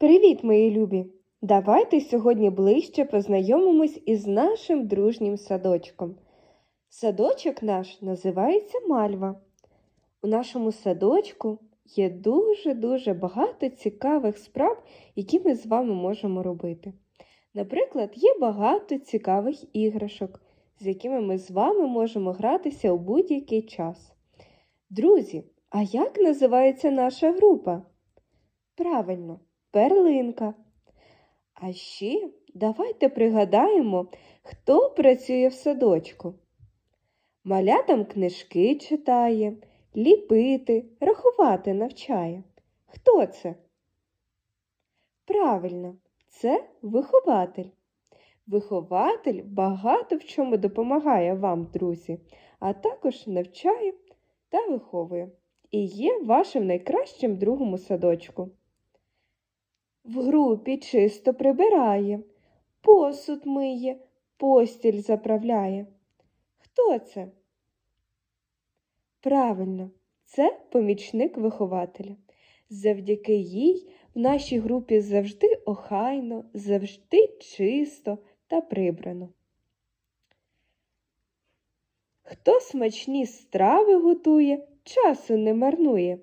Привіт, мої любі! Давайте сьогодні ближче познайомимось із нашим дружнім садочком. Садочок наш називається Мальва. У нашому садочку є дуже-дуже багато цікавих справ, які ми з вами можемо робити. Наприклад, є багато цікавих іграшок, з якими ми з вами можемо гратися у будь-який час. Друзі, а як називається наша група? Правильно, перлинка. А ще давайте пригадаємо, хто працює в садочку. Малятам книжки читає, ліпити, рахувати навчає. Хто це? Правильно, це вихователь. Вихователь багато в чому допомагає вам, друзі, а також навчає та виховує. І є вашим найкращим другом у садочку. В групі чисто прибирає, посуд миє, постіль заправляє. Хто це? Правильно, це помічник вихователя. Завдяки їй в нашій групі завжди охайно, завжди чисто та прибрано. Хто смачні страви готує, часу не марнує.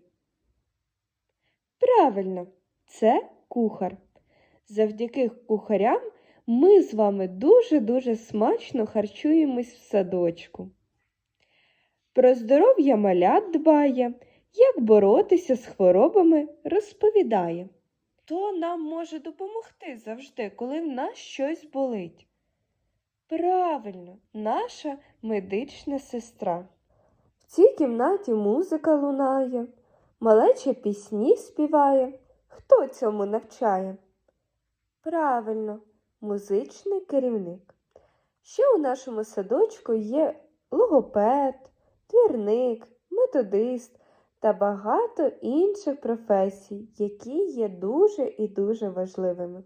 Правильно, це кухар. Завдяки кухарям ми з вами дуже-дуже смачно харчуємось в садочку. Про здоров'я малят дбає, як боротися з хворобами розповідає. Хто нам може допомогти завжди, коли в нас щось болить? Правильно, наша медична сестра. В цій кімнаті музика лунає, малеча пісні співає. Хто цьому навчає? Правильно, музичний керівник. Ще у нашому садочку є логопед, твірник, методист та багато інших професій, які є дуже і дуже важливими.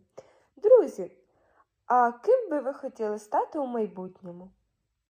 Друзі, а ким би ви хотіли стати у майбутньому?